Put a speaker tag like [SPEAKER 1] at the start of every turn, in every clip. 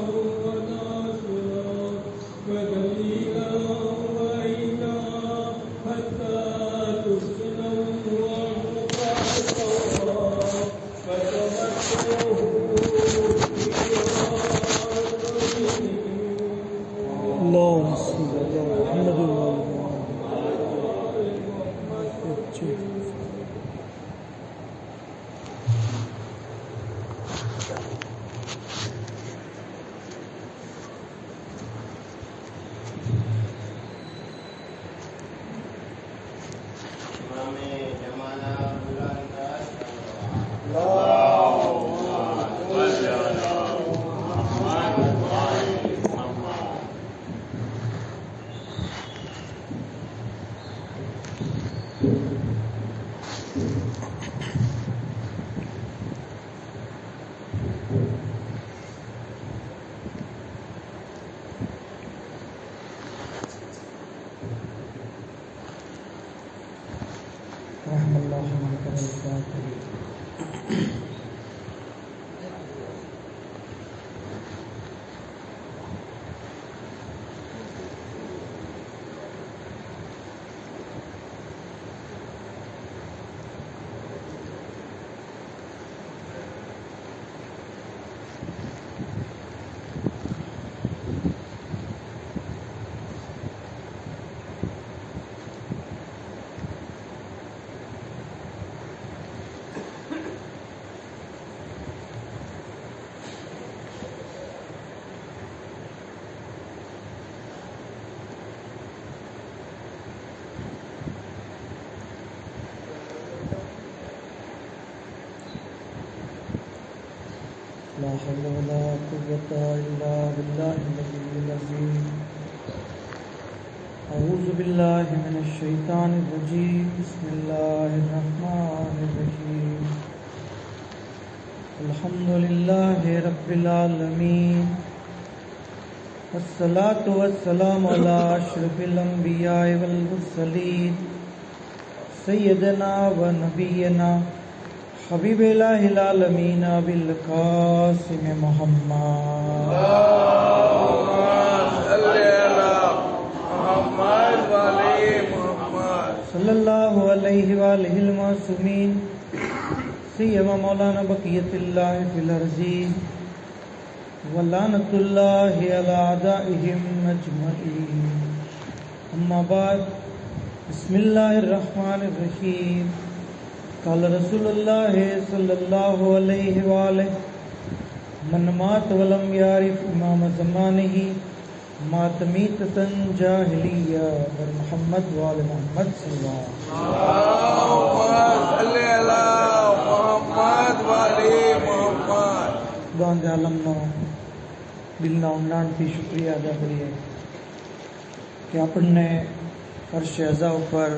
[SPEAKER 1] وناصرا
[SPEAKER 2] لا حول ولا قوة إلا بالله العلي العظيم. أعوذ بالله من الشيطان الرجيم. بسم الله الرحمن الرحيم. الحمد لله رب العالمين. والصلاة والسلام على أشرف الأنبياء والمرسلين. سيدنا ونبينا حبیب الہ العالمین
[SPEAKER 1] ابی القاسم محمد۔
[SPEAKER 2] صلی اللہ علیہ وآلہ المعصومین سیما مولانا بقیت اللہ فی الارضین ولعنت اللہ علی اعدائہم اجمعین۔ اما بعد، بسم اللہ الرحمن الرحیم۔ قال رسول الله صلى الله عليه وآله من مات ولم يعرف إمام زمانه مات ميتة جاهلية محمد وآل محمد صلى الله عليه
[SPEAKER 1] اللهم صل على محمد وعلي محمد
[SPEAKER 2] બાંધ આલમનો દિલના ઊંડાણથી શુક્રિયા અદા કરીએ કે આપણને વર્ષે અઝા ઉપર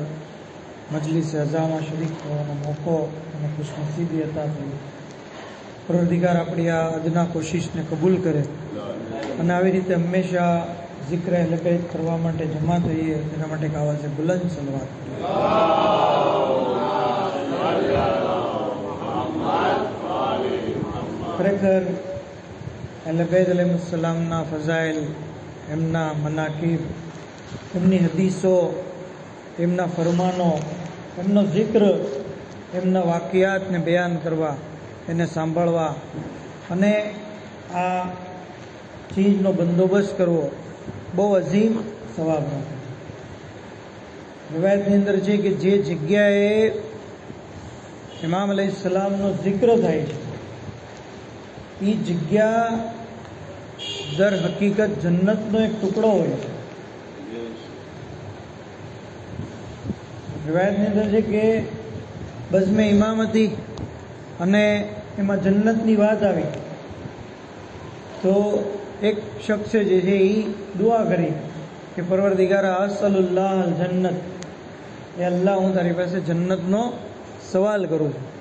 [SPEAKER 2] મજલિસ અઝામાં શરીક થવાનો મોકો અને ખુશનસીબી હતા થઈ પરવરદિગાર આપણી આ અદના કોશિશને કબૂલ કરે અને આવી રીતે હંમેશા જિક્ર લબેદ કરવા માટે જમા થઈએ તેના માટે એક આવા છે બુલંદ સલવાત ખરેખર અલબેદ અલીમસલામના ફઝાઇલ એમના મનાકીબ એમની હદીસો એમના ફરમાનો, એમનો જિક્ર એમના વાકિયાતને બયાન કરવા, એને સાંભળવા અને આ ચીજનો બંદોબસ્ત કરવો બહુ અઝીમ સવાબનો રવાયતની અંદર છે કે જે જગ્યાએ ઇમામ અલી સલામનો જિક્ર થાય છે એ જગ્યા દર હકીકત જન્નતનો એક ટુકડો હોય છે. Riવાયતની અંદર છે કે બઝમે ઇમામ હતી અને એમાં જન્નતની વાત આવી. તો એક શખ્સે જે છે એ દુઆ કરી કે પરવરદિગારા અસલુલ્લાહ જન્નત. એ અલ્લાહ, હું તારી પાસે જન્નતનો સવાલ કરું છું.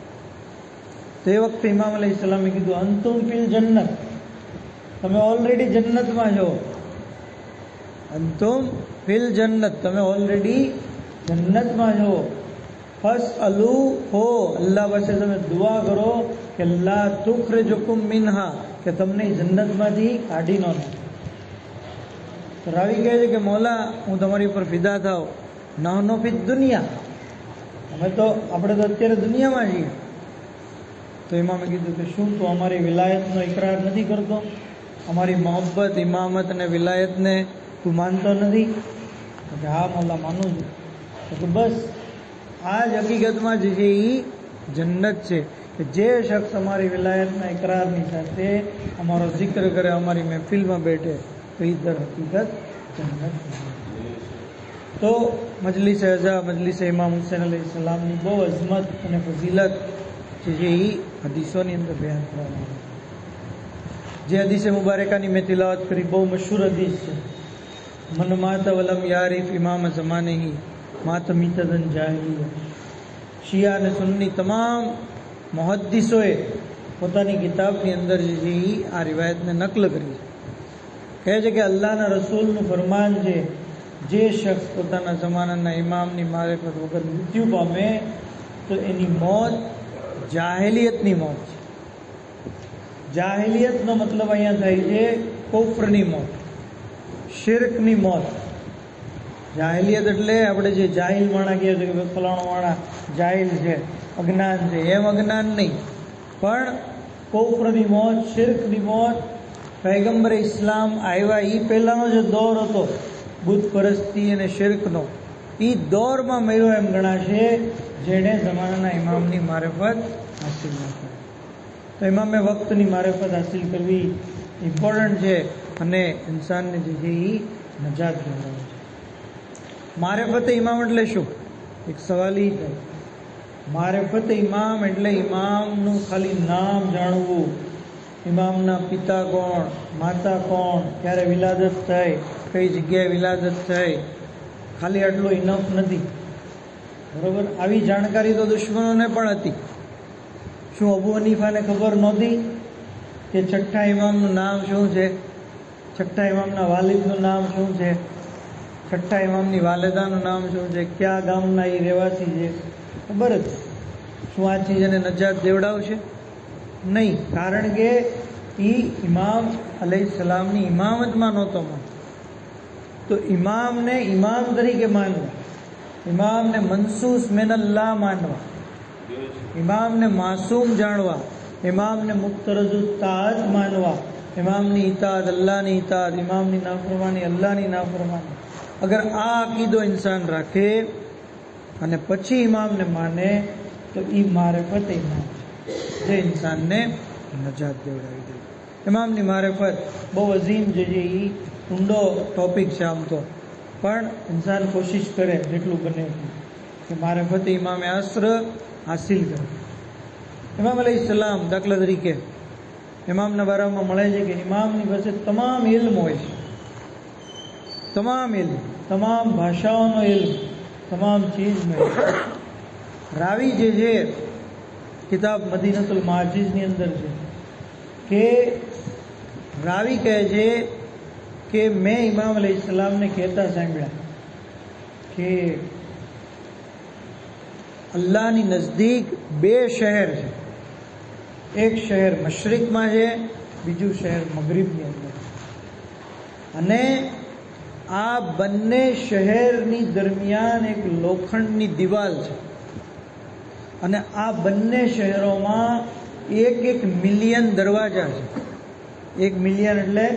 [SPEAKER 2] તે વખતે ઇમામ અલી ઇસ્લામે કીધું, અંતુમ ફિલ જન્નત. તમે ઓલરેડી જન્નતમાં છો. અંતુમ ફિલ જન્નત. તમે ઓલરેડી જન્નતમાં જો ફસ અલુ હો, અલ્લાહ પાસે તમે દુઆ કરો કે અલ્લાહ તુખરે જોકુમ મિનહા, કે તમને જન્નતમાંથી કાઢી ન તો રાવી કહે છે કે, મોલા, હું તમારી ઉપર ફિદા થાવ નાનો ફિદ દુનિયા. અમે તો, આપણે તો અત્યારે દુનિયામાં છીએ. તો ઇમામે કીધું કે શું, તું અમારી વિલાયતનો ઇકરાર નથી કરતો. અમારી મોહબ્બત, ઇમામત અને વિલાયતને તું માનતો નથી. કે, હા, મોલા, માનું છું. તો કે બસ, આ જ હકીકતમાં જે છે એ જન્નત છે કે જે શખ્સ અમારી વિલાયતના ઇકરારની સાથે અમારો જિક્ર કરે, અમારી મહેફિલમાં બેઠે, તો એ દર હકીકત જન્નત છે. તો મજલિસ અઝા, મજલિસ ઇમામ હુસૈન અલી સલામની બહુ અઝમત અને ફઝીલત જે છે એ હદીસોની અંદર બયાન કરવામાં આવે છે. જે હદીસે મુબારકાની મેં તિલાવત કરી, બહુ મશહૂર હદીસ છે મન માત વલમ યારીફ ઇમામ જમાને હી માત મીતદન જાહેલિયા શિયા અને સુન્ની તમામ મુહદ્દિસોએ પોતાની કિતાબની અંદર જે છે એ આ રિવાયતને નકલ કરી છે કહે છે કે અલ્લાહના રસૂલનું ફરમાન છે જે શખ્સ પોતાના જમાનાના ઇમામની મારેફત વગર મૃત્યુ પામે તો એની મોત જાહેલિયતની મોત છે જાહેલિયતનો મતલબ અહીંયા થાય છે કોફરની મોત શિર્કની મોત જાહેલિયત એટલે આપણે જે જાહિલ માણા કહે છે કે ફલાણો માણા, જાહિલ છે, અજ્ઞાન છે. એમ અજ્ઞાન નહીં. પણ કોફરની મોત, શિર્કની મોત, પૈગંબર ઇસ્લામ આવ્યા એ પહેલાંનો જે દોર હતો, બુદ્ધ પરસ્તી અને શિર્કનો એ દોરમાં મળ્યો એમ ગણાશે જેણે જમાનાના ઇમામની મારફત હાસિલ ન કરી. તો ઇમામે વક્તની મારફત હાસિલ કરવી ઇમ્પોર્ટન્ટ છે અને ઇન્સાનને જે એ નજાત ગણાવે છે. મારેફતે ઇમામ એટલે શું? એક સવાલ એ થાય. મારેફતે ઇમામ એટલે ઇમામનું ખાલી નામ જાણવું. ઇમામના પિતા કોણ? માતા કોણ? ક્યારે વિલાદત થઈ કઈ જગ્યાએ વિલાદત થઈ ખાલી આટલું ઇનફ નથી. બરોબર? આવી જાણકારી તો દુશ્મનોને પણ હતી. શું અબુ હનીફાને ખબર નહોતી કે છઠ્ઠા ઇમામનું નામ શું છે? છઠ્ઠા ઇમામના વાલિદનું નામ શું છે? છઠ્ઠા ઇમામની વાલેદાનું નામ શું છે? કયા ગામના એ રહેવાસી છે? ખબર જ. શું આ ચીજ એને નજાત દેવડાવશે? નહીં. કારણ કે એ ઇમામ અલૈહિ સલામની ઇમામતમાં નહોતો માનતો તો ઇમામને ઇમામ તરીકે માનવા. ઇમામને મનસૂસ મેનલ્લા માનવા. ઇમામને માસૂમ જાણવા. ઇમામને મુક્તરજુ તાજ માનવા. ઇમામની ઇતાદ, અલ્લાહની ઇતાદ ઇમામની નાફરમાની, અલ્લાહની નાફરમાની. અગર આ અકીદો ઇન્સાન રાખે અને પછી ઇમામને માને, તો એ મારે પત ઇમામ છે. જે ઇન્સાનને નજાત દેવડાવી દે. ઇમામની મારેફત બહુ અઝીમ જે એ ઊંડો ટોપિક છે આમ તો. પણ ઇન્સાન કોશિશ કરે જેટલું બને કે મારે પત ઇમામે અસ્ત્ર હાસિલ કરે. ઇમામ અલી સલામ દાખલા તરીકે ઇમામના બારામાં મળે છે કે ઇમામની પાસે તમામ ઇલ્મ હોય છે. તમામ ઇલ્મ તમામ ભાષાઓનો ઇલ્મ, તમામ ચીજ ઇલ્મ. રાવી જે છે, કિતાબ મદીનતુલ માજીઝની અંદર છે. કે રાવી કહે છે કે મેં ઇમામ અલી સલામને કહેતા સાંભળ્યા કે અલ્લાહની નજદીક બે શહેર છે. એક શહેર મશરિકમાં છે, બીજું શહેર મગરીબની અંદર અને આ બંને શહેરની દરમિયાન એક લોખંડની દિવાલ છે. અને આ બંને શહેરોમાં એક એક મિલિયન દરવાજા છે. એક મિલિયન એટલે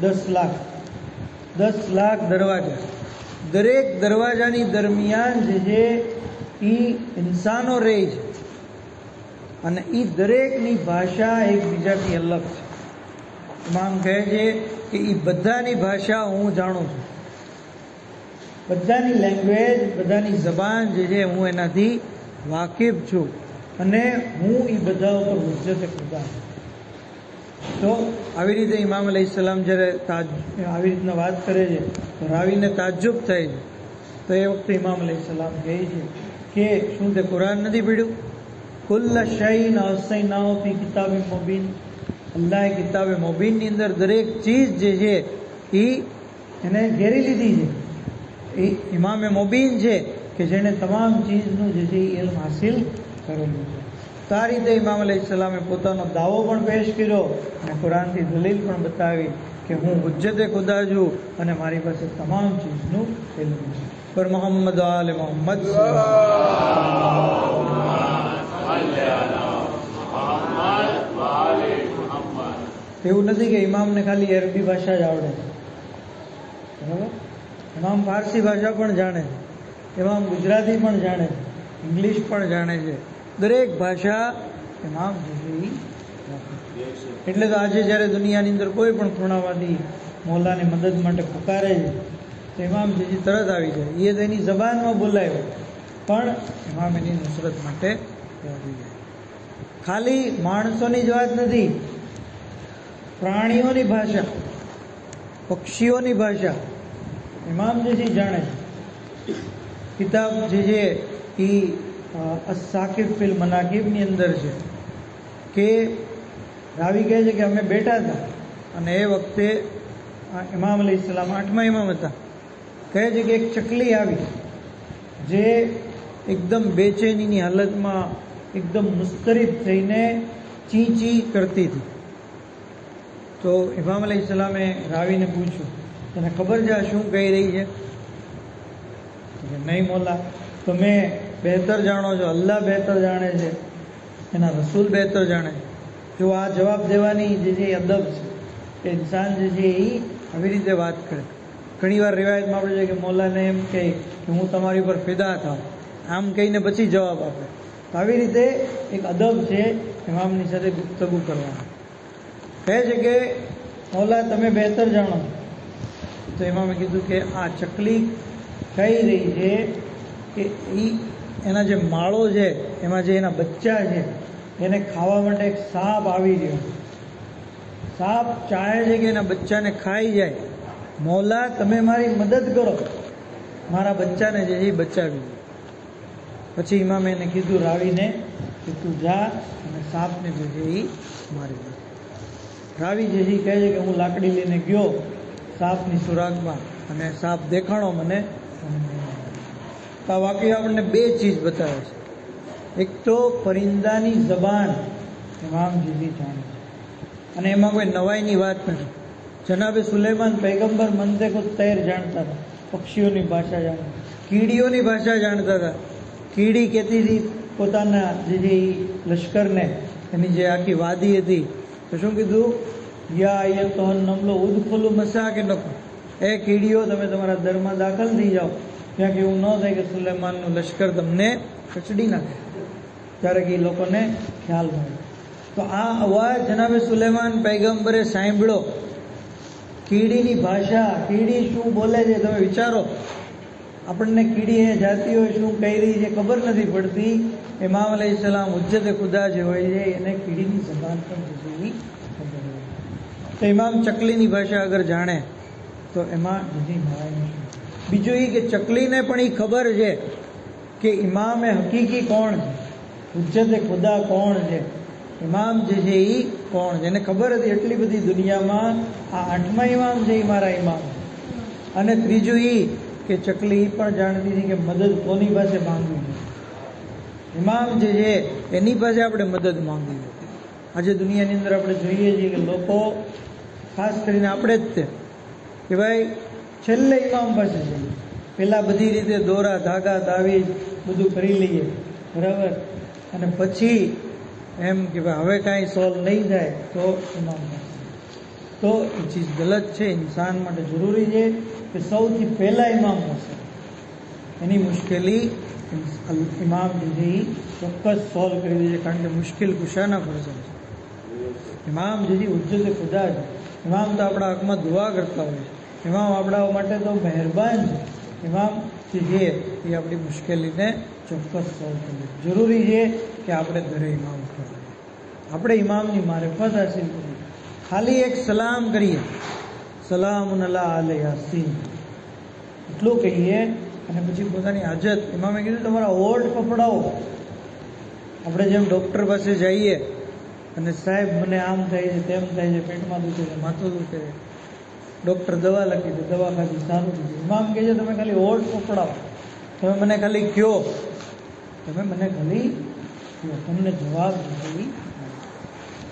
[SPEAKER 2] દસ લાખ. દસ લાખ દરવાજા દરેક દરવાજાની દરમિયાન જે છે એ ઇન્સાનો રહે છે. અને એ દરેકની ભાષા એકબીજાથી અલગ છે. ઇમામ કહે છે કે એ બધાની ભાષા હું જાણું છું. બધાની લેંગ્વેજ બધાની જબાન જે છે હું એનાથી વાકેફ છું અને હું એ બધા ઉપર હુજ્જત ખુદા તો આવી રીતે ઇમામ અલી સલામ જ્યારે તાજ, આવી રીતના વાત કરે છે, તો રાવીને તાજ્જુબ થાય છે. તો એ વખતે ઇમામ અલી સલામ કહે છે કે શું તે કુરાન નથી પીડ્યું કુલ્લ શૈન અસૈનાઓ પી કિતાબી મોબીન. અલ્લાહે કિતાબે મોબીનની અંદર દરેક ચીજ જે છે એ એને ઘેરી લીધી છે. એ ઇમામે મોબીન છે કે જેણે તમામ ચીજનું જે છે એ ઇલ્મ હાસિલ કરેલું છે. તો આ રીતે ઇમામ અલી સલામે પોતાનો દાવો પણ પેશ કર્યો અને કુરાનથી દલીલ પણ બતાવી કે હું હુજ્જતે ખુદા છું અને મારી પાસે તમામ ચીજનું ઇલ્મ છે. પર મોહમ્મદ આલ મોહમ્મદ એવું નથી કે ઇમામને ખાલી અરબી ભાષા જ આવડે. બરાબર? ઇમામ ફારસી ભાષા પણ જાણે. છે ઇમામ ગુજરાતી પણ જાણે. ઇંગ્લિશ પણ જાણે છે. દરેક ભાષા ઇમામ જે છે ઈ વાપરે છે. એટલે તો આજે જ્યારે દુનિયાની અંદર કોઈ પણ ખૂણામાંથી મોલાની મદદ માટે પુકારે છે, તો ઇમામ જેજી તરત આવી જાય. એ તેની જબાનમાં બોલાયો પણ ઇમામ એની નુસરત માટે આવી જાય. ખાલી માણસોની જ વાત નથી. પ્રાણીઓની ભાષા, પક્ષીઓની ભાષા ઇમામ જે છે જાણે કિતાબ જે છે એ સાકિબ ફિલ મનાકીબની અંદર છે કે રાવી કહે છે કે અમે બેઠા હતા અને એ વખતે ઇમામ અલી ઇસ્લામ આઠમા ઇમામ હતા. કહે છે કે એક ચકલી આવી જે એકદમ બેચેનીની હાલતમાં એકદમ મુસ્તરિદ થઈને ચીંચી કરતી હતી. તો ઇમામ અલી ઇસ્લામે રાવીને પૂછ્યું, તને ખબર છે આ શું કહી રહી છે? નહીં મોલા, તમે બહેતર જાણો છો, અલ્લાહ બહેતર જાણે છે, એના રસૂલ બહેતર જાણે જો આ જવાબ દેવાની જે એ અદબ છે, એ ઇન્સાન જે છે એ આવી રીતે વાત કરે. ઘણી વાર રિવાયતમાં આપણે જોઈએ કે મોલાને એમ કહે કે, હું તમારી ઉપર ફિદા થાઉં. આમ કહીને પછી જવાબ આપે. તો આવી રીતે એક અદબ છે ઇમામની સાથે ગુપ્તગુ કરવાનું. કહે છે કે ઓલા તમે બહેતર જાણો. તો એમાં મેં કીધું કે આ ચકલી કહી રહી છે કે એ એના જે માળો છે, એમાં જે એના બચ્ચા છે, એને ખાવા માટે એક સાપ આવી ગયો. સાપ ચાહે છે કે એના બચ્ચાને ખાઈ જાય. મૌલા, તમે મારી મદદ કરો. મારા બચ્ચાને જે એ બચાવી પછી ઇમામે એને કીધું રાવીને કે તું જા અને સાપને જે એ મારી દે રાવી જેજી કહે છે કે હું લાકડી લઈને ગયો સાપની સુરાગમાં અને સાપ દેખાણો મને તો આ વાક્ય આપણને બે ચીજ બતાવે છે. એક તો પરિંદાની જબાન ઇમામ જીજી જાણે છે. અને એમાં કોઈ નવાઈની વાત નથી. જનાબે સુલેમાન પૈગંબર મંતેકો તૈર જાણતા હતા. પક્ષીઓની ભાષા જાણતા કીડીઓની ભાષા જાણતા હતા. કીડી કહેતી હતી પોતાના જે લશ્કરને, એની જે આખી વાદી હતી તો શું કીધું? યા અહીંયા તો નમલો ઉદખોલું મસા કે નખો. એ કીડીઓ તમે તમારા દરમાં દાખલ થઈ જાઓ. ત્યાં કે એવું ન થાય કે સુલેમાનનું લશ્કર તમને કચડી નાખે ત્યારે એ લોકોને ખ્યાલ મળે તો આ અવાજ જનાબે સુલેમાન પૈગંબરે સાંભળ્યો. કીડીની ભાષા, કીડી શું બોલે છે તમે વિચારો. આપણને કીડી એ જાતિઓ શું કહી રહી છે ખબર નથી પડતી. ઇમામ અલૈહિ સલામ ઉજ્જતે ખુદા જે હોય છે, એને કીડીની જબાન પણ જુદી ખબર હોય. તો ઇમામ ચકલીની ભાષા અગર જાણે, તો એમાં જુદી નવાઈ નહીં બીજું એ કે ચકલીને પણ એ ખબર છે કે ઇમામ એ હકીકી કોણ છે? ઉજ્જતે ખુદા કોણ છે? ઇમામ જે છે એ કોણ છે? એને ખબર હતી એટલી બધી દુનિયામાં આ આઠમા ઇમામ છે એ મારા ઇમામ. અને ત્રીજું એ કે ચકલી એ પણ જાણતી હતી કે મદદ કોની પાસે માંગવી જોઈએ ઇમામ જે છે, એની પાસે આપણે મદદ માંગવી જોઈએ આજે દુનિયાની અંદર આપણે જોઈએ છીએ કે લોકો, ખાસ કરીને આપણે જ તે, કે ભાઈ, છેલ્લે ઇમામ પાસે જઈએ. પહેલાં બધી રીતે દોરા, ધાગા દાવી બધું કરી લઈએ. બરાબર? અને પછી એમ કે ભાઈ, હવે કાંઈ સોલ્વ નહીં થાય તો ઇમામ પાસે તો એ ચીજ ગલત છે, ઇન્સાન માટે જરૂરી છે કે સૌથી પહેલાં ઇમામ હશે. એની મુશ્કેલી ઇમામ જે એ ચોક્કસ સોલ્વ કરી દે છે કારણ કે મુશ્કેલ કુશાના ફરજન છે. ઇમામ જે ઉજ્જત ખુદા છે ઇમામ તો આપણા હકમાં દુઆ કરતા હોય છે. ઇમામ આપણા માટે તો મહેરબાન છે. ઇમામ જે એ આપણી મુશ્કેલીને ચોક્કસ સોલ્વ કરે જરૂરી છે કે આપણે ઘરે ઇમામ કરીએ આપણે ઇમામની મારેફત હાસિલ કરીએ. ખાલી એક સલામ કરીએ. સલામ યાસીન એટલું કહીએ અને પછી પોતાની હાજત. એમાં મેં કીધું તમારા ઓલ્ડ કપડાઓ આપણે જેમ ડૉક્ટર પાસે જઈએ અને સાહેબ મને આમ થાય છે, તેમ થાય છે, પેટમાં દુખે છે, માથું દુખે છે. ડૉક્ટર દવા લખી દે, દવા ખાધી, સારું થઈ એમાં ઇમામ કહે છે, તમે ખાલી ઓલ્ડ કપડાઓ તમે મને ખાલી કયો તમે મને ખાલી જો તમને જવાબ મળે.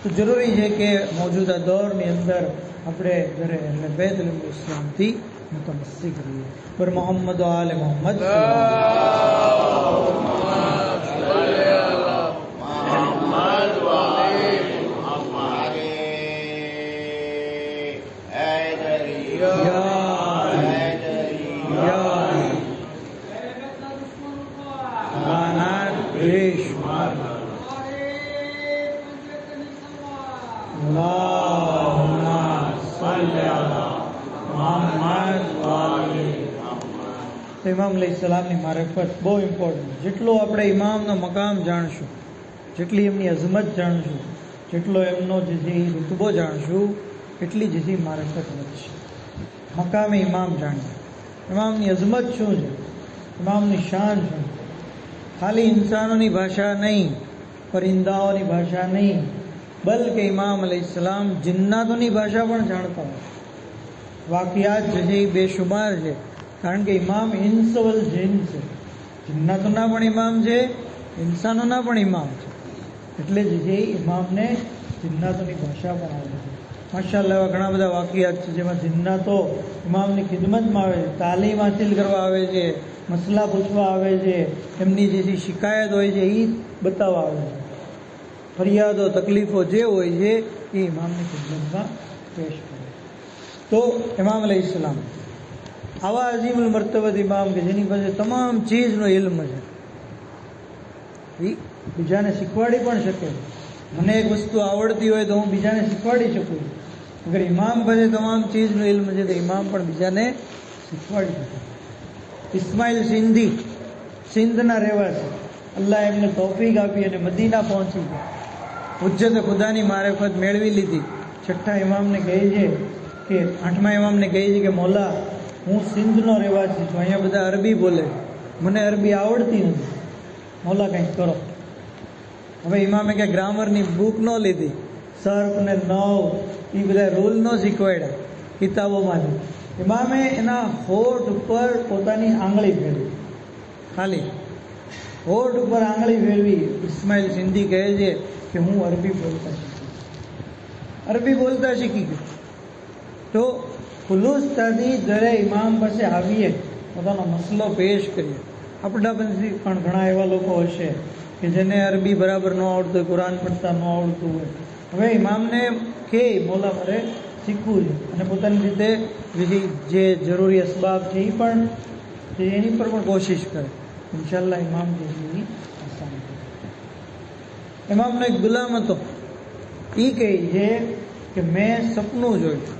[SPEAKER 2] તો જરૂરી છે કે મોજૂદા દૌરની અંદર આપણે ઘરે એટલે બેદ લીંબુ ઇસ્લામથી મુતમસ્સી કરીએ પર મોહમ્મદ આલે મોહમ્મદ
[SPEAKER 3] આગે
[SPEAKER 2] ઇમામ લઈ સલામની મારફત બહુ ઇમ્પોર્ટન્ટ જેટલો આપણે ઇમામનો મકામ જાણશું, જેટલી એમની અઝમત જાણશું, જેટલો એમનો જે એ રુતબો જાણશું, એટલી જેથી મારફત વધશે મકામે ઇમામ જાણીએ. ઇમામની અઝમત શું છે? ઇમામની શાન શું છે? ખાલી ઇન્સાનોની ભાષા નહીં, પરિંદાઓની ભાષા નહીં, બલકે ઇમામ અલૈહિસ્સલામ જિન્નાતોની ભાષા પણ જાણતા હોય. વાકિયાત જે બેશુમાર છે. કારણ કે ઇમામ ઇન્સવલ જીન છે. જિન્નાતોના પણ ઇમામ છે, ઇન્સાનોના પણ ઇમામ છે. એટલે જ એ ઇમામને જિન્નાતોની ભાષા પણ આવે છે. માશાલ્લા એવા ઘણા બધા વાકિયાત છે જેમાં જિન્નાતો ઇમામની ખિદમતમાં આવે છે, તાલીમ હાસિલ કરવા આવે છે, મસલા પૂછવા આવે છે, એમની જે શિકાયત હોય છે એ બતાવવા આવે છે. ફરિયાદો, તકલીફો જે હોય છે એ ઇમામની ખિદમતમાં પેશ કરે તો ઇમામ અલૈહિ સલામ આવા અઝીમ મર્તબત ઇમામ કે જેની પાસે તમામ ચીજનો ઇલ્મ છે. એ બીજાને શીખવાડી પણ શકે મને એક વસ્તુ આવડતી હોય તો હું બીજાને શીખવાડી શકું અગર ઇમામ પાસે તમામ ચીજનો ઇલ્મ છે તો ઇમામ પણ બીજાને શીખવાડી શકે ઇસ્માઇલ સિંધી, સિંધના રહેવાસી. અલ્લાહ એમને તોફીક આપી અને મદીના પહોંચી ગયા. ઉજ્જત ખુદાની મારેફત મેળવી લીધી. છઠ્ઠા ઇમામને કહે છે કે, આઠમા ઇમામને કહે છે કે, મોલા હું સિંધનો રહેવાસી છું. અહીંયા બધા અરબી બોલે. મને અરબી આવડતી નથી. મોલા કંઈક કરો. હવે ઇમામે કે ગ્રામરની બુક ન લીધી. સર્ફ ને નવ એ બધા રૂલ ન શીખવાડ્યા. કિતાબોમાંથી ઇમામે એના હોઠ ઉપર પોતાની આંગળી ફેરવી. ખાલી. હોઠ ઉપર આંગળી ફેરવી. ઇસ્માઇલ સિંધી કહે છે કે હું અરબી બોલતા શીખી અરબી બોલતા શીખી ગયો. તો ખુલુસતાથી જ્યારે ઇમામ પાસે આવીએ, પોતાનો મસલો પેશ કરીએ. આપણા પછી પણ ઘણા એવા લોકો હશે કે જેને અરબી બરાબર ન આવડતું હોય, કુરાન પડતા ન આવડતું હોય. હવે ઇમામને કે મોલા મારે શીખવું છે. અને પોતાની રીતે બીજી જે જરૂરી અસબાબ છે એ પણ એની પર પણ કોશિશ કરે. ઇન્શાલ્લાહ ઇમામ જે છે એ આસાન કરે ઇમામનો એક ગુલામ હતો. એ કહે છે કે મેં સપનું જોયું.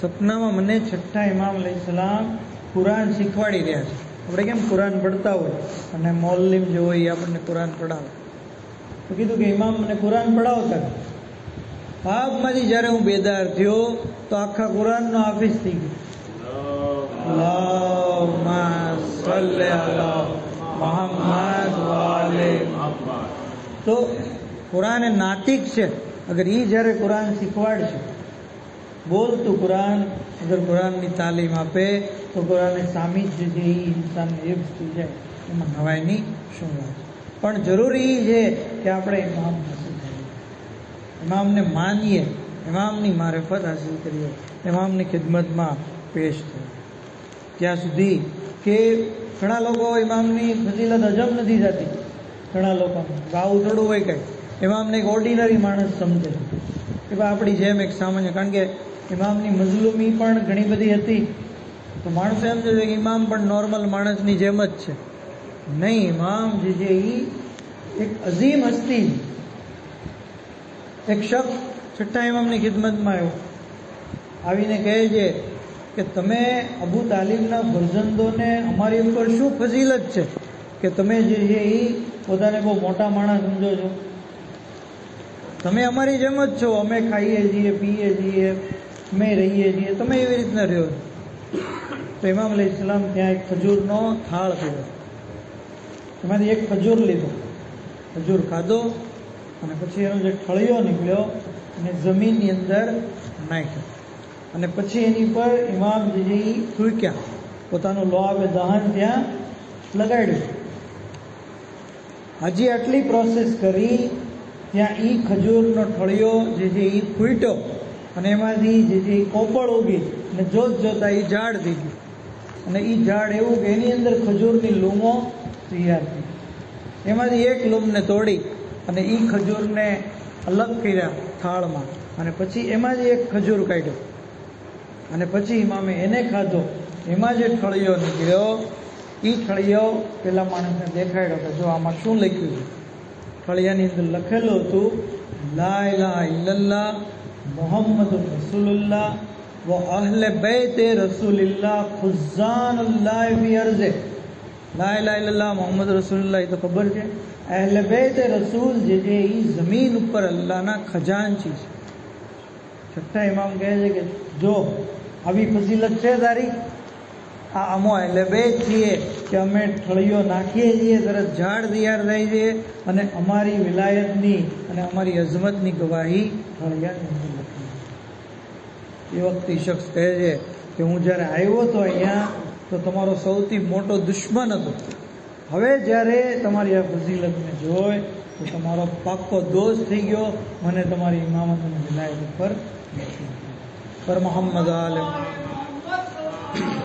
[SPEAKER 2] સપનામાં મને છઠ્ઠા ઇમામ અલી સલામ કુરાન શીખવાડી રહ્યા છે. આપણે કેમ કુરાન પડતા હોય? અને મોલિમ જે હોય એ આપણને કુરાન પડાવે તો કીધું કે ઇમામ મને કુરાન પડાવતા. પાપમાંથી જ્યારે હું બેદાર થયો, તો આખા કુરાનનો હાફિઝ થઈ ગયો. તો કુરાન એ નાતિક છે. અગર એ જ્યારે કુરાન શીખવાડશે બોલતું કુરાન. અગર કુરાનની તાલીમ આપે, તો કુરાને સામી જ જે એ ઇન્સાનને એ વસ્તુ છે, એમાં નવાઈની શું વાત. પણ જરૂરી છે કે આપણે ઇમામ હાસિલ કરીએ. ઇમામને માનીએ ઇમામની મારફત હાસિલ કરીએ ઇમામની ખિદમતમાં પેશ થઈએ. ત્યાં સુધી કે ઘણા લોકો ઇમામની ફજીલત હજમ નથી થતી. ઘણા લોકોને ભાવ થોડું હોય કંઈ. ઇમામને એક ઓર્ડિનરી માણસ સમજે. કે આપણી જેમ એક સામાન્ય કારણ કે ઇમામની મઝલુમી પણ ઘણી બધી હતી. તો માણસો એમ છે કે ઇમામ પણ નોર્મલ માણસની જેમ જ છે. નહીં, ઇમામ જે છે એ એક અઝીમ હસ્તી. એક શખ્સ છઠ્ઠા ઇમામની ખિદમતમાં આવ્યો. આવીને કહે છે કે તમે અબુ તાલીમના ફરજંદોને અમારી ઉપર શું ફજીલત છે? કે તમે જે છે એ પોતાને બહુ મોટા માણસ સમજો છો? તમે અમારી જેમ જ છો. અમે ખાઈએ છીએ, પીએ છીએ. અમે રહીએ છીએ. તમે એવી રીતના રહ્યો. તો ઇમામ અલી ઇસ્લામ ત્યાં એક ખજૂરનો થાળ પીધો એમાંથી એક ખજૂર લીધો. ખજૂર ખાધો અને પછી એનો જે ઠળિયો નીકળ્યો અને જમીનની અંદર નાખ્યો. અને પછી એની પર ઇમામ જે એ થૂક્યા પોતાનું લોહાવે દહન ત્યાં લગાડ્યું. હજી આટલી પ્રોસેસ કરી, ત્યાં એ ખજૂરનો ઠળિયો જે છે એ ફૂટ્યો. અને એમાંથી જે કોપળ ઉગી અને જોત જોતા એ ઝાડ થઈ ગયું. અને એ ઝાડ એવું કે એની અંદર ખજૂરની લૂમો તૈયાર થઈ એમાંથી એક લૂમને તોડી અને એ ખજૂરને અલગ કર્યા થાળમાં. અને પછી એમાં જ એક ખજૂર કાઢ્યો. અને પછી ઇમામે એને ખાધો. એમાં જે ઠળિયો નીકળ્યો એ ઠળિયો પેલા માણસને દેખાડ્યો કે જો આમાં શું લખ્યું છે? ઠળિયાની અંદર લખેલું હતું લા ઇલાહા ઇલ્લલ્લાહ મોહમ્મદ રસૂલુલ્લાહ વ અહલે બેતે રસૂલિલ્લાહ ખુઝાનુલ્લાહ ફી અરઝે લા ઇલાહા ઇલ્લલ્લાહ મોહમ્મદ રસૂલુલ્લાહ એ તો ખબર છે અહલે બેતે રસૂલ જે છે એ જમીન ઉપર અલ્લાહના ખજાનચી છે છઠ્ઠા ઇમામ કહે છે કે જો આવી ફજીલત છે તારી આ અમો એટલે બે છીએ કે અમે ઠળીઓ નાખીએ છીએ તરત ઝાડ તૈયાર થાય છે અને અમારી વિલાયતની અને અમારી અઝમતની ગવાહી ઠળિયા એ વખતે શખ્સ કહે છે કે હું જ્યારે આવ્યો હતો અહીંયા, તો તમારો સૌથી મોટો દુશ્મન હતો. હવે જ્યારે તમારી આ ફઝીલતને જોઈ, તો તમારો પાક્કો દોષ થઈ ગયો મને તમારી ઇમામત અને વિલાયત ઉપર. પર મોહમ્મદ આલમ.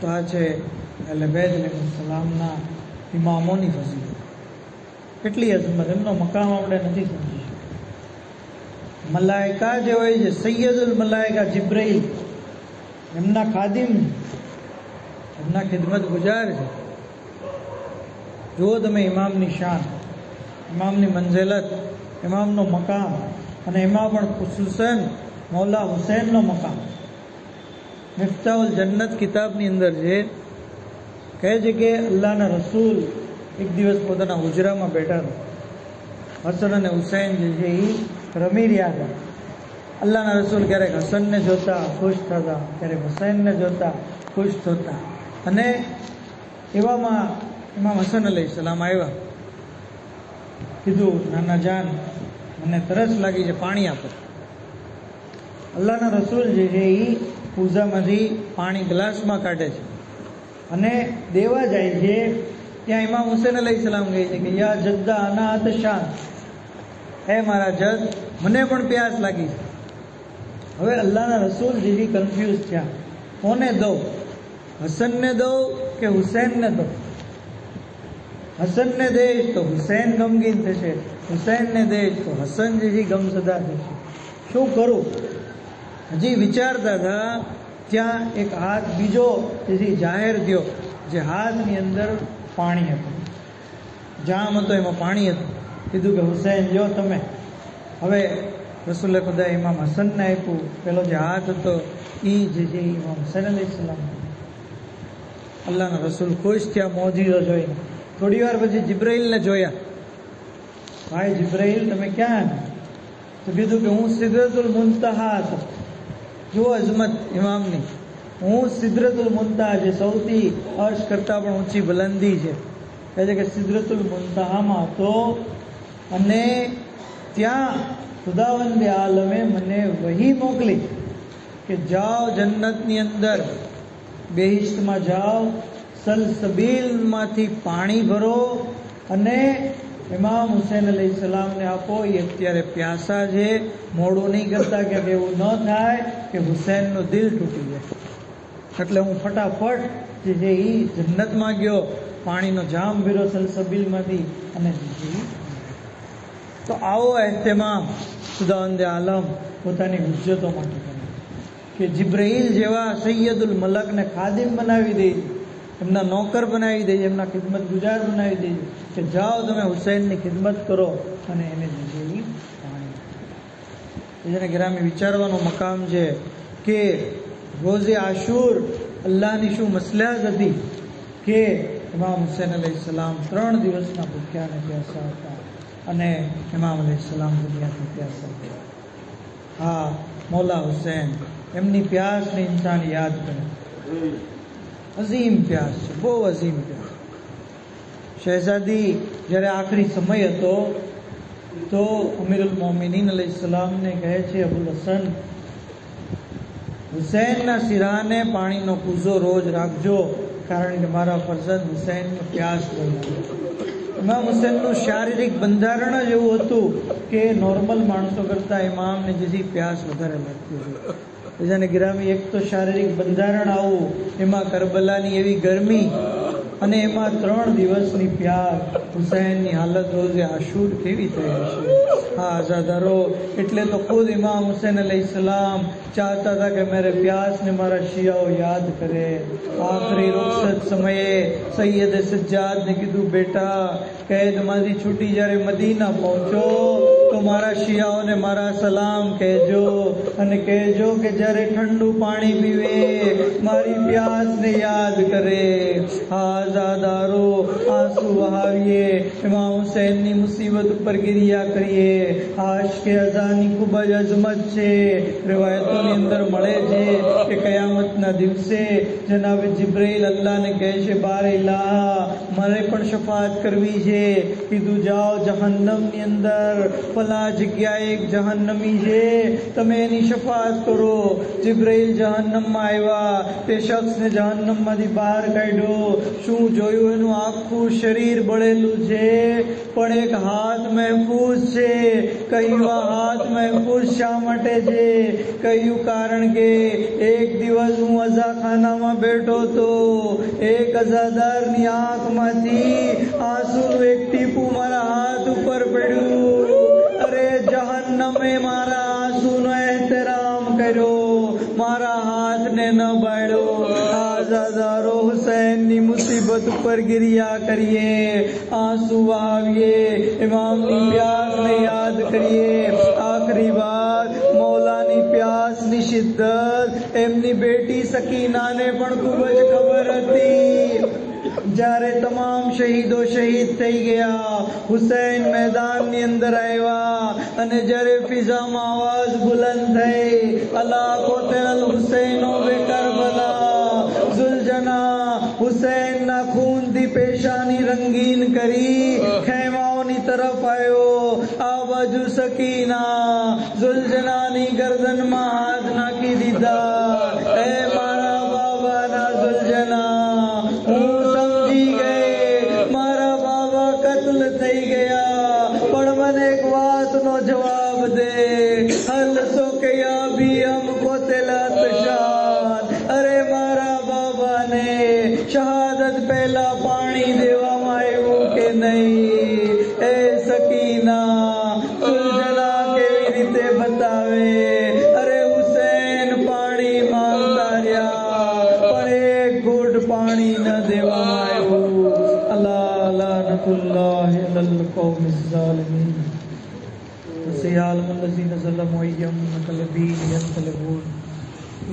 [SPEAKER 2] તો આ છે, એટલે બેદ સલામના ઇમામોની ફસી કેટલી અઝમત એમનો મકામ આપણે નથી સમજી શકતા. મલાયકા જે હોય છે, સૈયદુલ મલાયકા જિબ્રાઈલ એમના ખાદિમ, એમના ખિદમત ગુજાર છે. જુઓ તમે ઇમામની શાન, ઇમામની મંઝેલત, ઇમામનો મકામ, અને એમાં પણ ખુસુસન મૌલા હુસૈનનો મકામ. મિફ્તાઉલ જન્નત કિતાબની અંદર છે કહે છે કે અલ્લાહના રસૂલ એક દિવસ પોતાના હુજરામાં બેઠા હસન અને હુસૈન જે છે એ રમી રહ્યા હતા. અલ્લાહના રસૂલ ક્યારેક હસનને જોતા, ખુશ થતા, ક્યારેક હુસૈનને જોતા, ખુશ થતા. અને એવામાં ઇમામ હસન અલી સલામ આવ્યા. કીધું, નાના જાન, મને તરસ લાગી છે, પાણી આપો. અલ્લાહના રસૂલ જે છે એ પૂજામાંથી પાણી ગ્લાસમાં કાઢે છે. અને દેવા જાય છે, ત્યાં ઇમામ હુસેન અલૈહિ સલામ કહે છે કે, યા જદ્દા અનાથ શાન. હે મારા જદ મને પણ પ્યાસ લાગી છે. હવે અલ્લાહના રસૂલ જે કન્ફ્યુઝ થયા કોને દઉં? હસનને દઉં કે હુસૈનને દઉં? હસનને દઈશ તો હુસૈન ગમગીન થશે, હુસૈનને દઈશ તો હસન જે ગમસદા થશે. શું કરું? હજી વિચારતા હતા, ત્યાં એક હાથ બીજો તેથી જાહેર થયો, જે હાથની અંદર પાણી હતું. જામ હતો એમાં પાણી હતું. કીધું કે, હુસૈન જો તમે. હવે રસુલ ખુદા ઇમામ હસનને આપ્યું. પેલો જે હાથ હતો એ જે છે ઇમામ હસન અલી સલામ. અલ્લાહના રસૂલ ખુશ થયા મોજીદો જોઈને. થોડી વાર પછી જિબ્રાઈલને જોયા. ભાઈ જિબ્રાઈલ તમે ક્યાં તો કીધું કે, હું સિદ્ધતુલ મુંતહા હતો. જુઓ અજમત ઇમામની. હું સિદ્રતુલ મુંતા જે સૌથી અર્શ કરતાં પણ ઊંચી બુલંદી છે. કહે છે કે સિદ્રતુલ મુંતામાં હતો અને ત્યાં ખુદાવંદે આલમે મને વહી મોકલી કે જાઓ જન્નતની અંદર બેહિસ્તમાં જાઓ, સલસબીલમાંથી પાણી ભરો અને ઇમામ હુસૈન અલી સલામને આપો એ અત્યારે પ્યાસા છે, મોડું નહીં કરતા કે એવું ન થાય કે હુસેનનું દિલ તૂટી જાય. એટલે હું ફટાફટ જે છે એ જન્નતમાં ગયો પાણીનો જામ ભીરો સલસબીલમાંથી અને તો આવો એહતેમામ ખુદાવંદે આલમ, પોતાની હુજ્જતો માટે. કરે કે જિબ્રહીલ જેવા સૈયદુલ મલકને ખાદિમ બનાવી દે. એમના નોકર બનાવી દઈએ, એમના ખિદમત ગુજાર બનાવી દઈએ, કે જાઓ તમે હુસૈનની ખિદમત કરો અને એને જે છે ઈ પાણી. જેને ગ્રામે વિચારવાનો મકામ છે કે રોઝે આશુર અલ્લાહની શું મસલહત હતી કે ઇમામ હુસૈન અલૈહિ સલામ ત્રણ દિવસના ભૂખ્યા અને પ્યાસા હતા અને ઇમામ અલૈહિ સલામ દુનિયાથી પ્યાસા હતા હા, મૌલા હુસૈન, એમની પ્યાસને ઇન્સાન યાદ કરે અઝીમ પ્યાસ છે બહુ અઝીમ પ્યાસ શહેઝાદી જ્યારે આખરી સમય હતો તો અમીરુલ મોમિનીન અલૈહિ સલામને કહે છે અબુલ હસન હુસૈનના સિરાને પાણીનો કૂઝો રોજ રાખજો કારણ કે મારા ફરજંદ હુસૈનને પ્યાસ બહુ લાગે ઇમામ હુસૈનનું શારીરિક બંધારણ જ એવું હતું કે નોર્મલ માણસો કરતાં ઇમામને જેથી પ્યાસ વધારે લાગતી હતી જેને ગિરામી એક તો શારીરિક બંધારણ આવું, એમાં કરબલાની એવી ગરમી અને એમાં ત્રણ દિવસની પ્યાસ હુસૈનની હાલત રોજે આશુર કેવી થઈ હશે? હા, આઝાદારો, એટલે તો ખુદ ઇમામ હુસૈન અલૈહિ સલામ ચાહતા હતા કે મેરે પ્યાસ ને મારા શિયાઓ યાદ કરે. આખરી રૂખસત સમયે સૈયદ સજ્જાદ ને કીધું, બેટા, કેદમાંથી છૂટી જ્યારે મદીના પહોંચો તો મારા શિયાઓને મારા સલામ કહેજો અને કહેજો કે જ્યારે ઠંડુ પાણી પીવે મારી પ્યાસને યાદ કરે આઝાદારો આંસુ વહાવીએ ઇમામ હુસૈનની મુસીબત ઉપર ગિરિયા કરીએ આશ કે અઝાની ખૂબ જ અજમત છે riwayatોની અંદર મળે છે કે કયામતના દિવસે જનાબે જિબ્રાઈલ અલ્લાહને કહે છે બારે ઇલાહા મારે પણ શફાત કરવી છે. કીધું, જાઓ જહન્નમની અંદર. પલા જગ્યાએ એક જહન્નમી છે. તમે એની શફાત કરો. જિબ્રાઈલ જહન્નમમાં આવ્યા. તે શખ્સને જહન્નમમાંથી બહાર કાઢ્યો. શું જોયું? એનું આખું શરીર બળેલું છે. પણ એક હાથ મહેફૂઝ છે. કહ્યું, આ હાથ મહેફૂઝ શા માટે છે? કહ્યું, કારણ કે એક દિવસ હું અઝાખાનામાં બેઠો તો એક અઝાદારની આંખમાંથી આંસુનું એક ટીપું મારા હાથ ઉપર પડ્યું અરે જહન્નમે મારા આંસુનો ehતરામ કર્યો મારા હાથને ન બાળ્યો આઝાદારો હુસૈનની મુસીબત ઉપર ગિરિયા કરીએ આંસુ વહાવીએ ઇમામની પ્યાસને યાદ કરીએ એમની બેટી સકીનાને પણ ખૂબ જ ખબર હતી. જ્યારે તમામ શહીદો શહીદ થઈ ગયા, હુસૈન મેદાનની અંદર આવ્યા અને જ્યારે ફિઝામાં આવાજ બુલંદ થઈ અલા કોતેલ હુસૈનો બેકર કરબલા ઝુલજના હુસૈનના ખૂનથી પેશાની રંગીન કરી ખેમાઓની તરફ આવ્યો. આ બાજુ સકીના. ઝુલજનાની ગરદનમાં હાથ નાખી દીધા. یعلم الذین ظلموا ایم مقلبین ینقلبون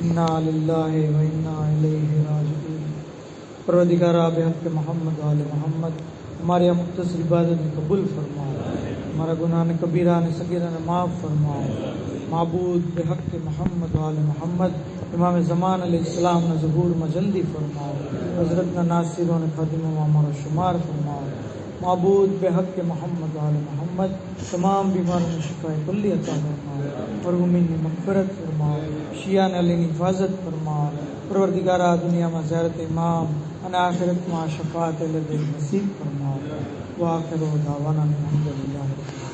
[SPEAKER 2] انا للہ و انا الیہ راجعون. پروردگار، آپ حق محمد وال محمد. ہمارے یہاں مختصر عبادت نے قبول فرماؤ ہمارا گناہ نے کبیرہ نے صغیرہ نے معاف فرماؤ معبود بحق محمد وال محمد. امام زمان علیہ السلام نے ظہور مجلدی فرماؤ حضرت ناصر نے خادم و شمار فرماؤ معبود بے حق کے محمد آل محمد، تمام بیماروں میں شفا کلی عطا فرما مرغومین نے مغفرت فرما شیعہ نے علی حفاظت فرما پروردگارہ، دنیا میں زیارت امام انا آخرت ماں شفاعت نصیب فرما واخر و دعوانا الحمد للہ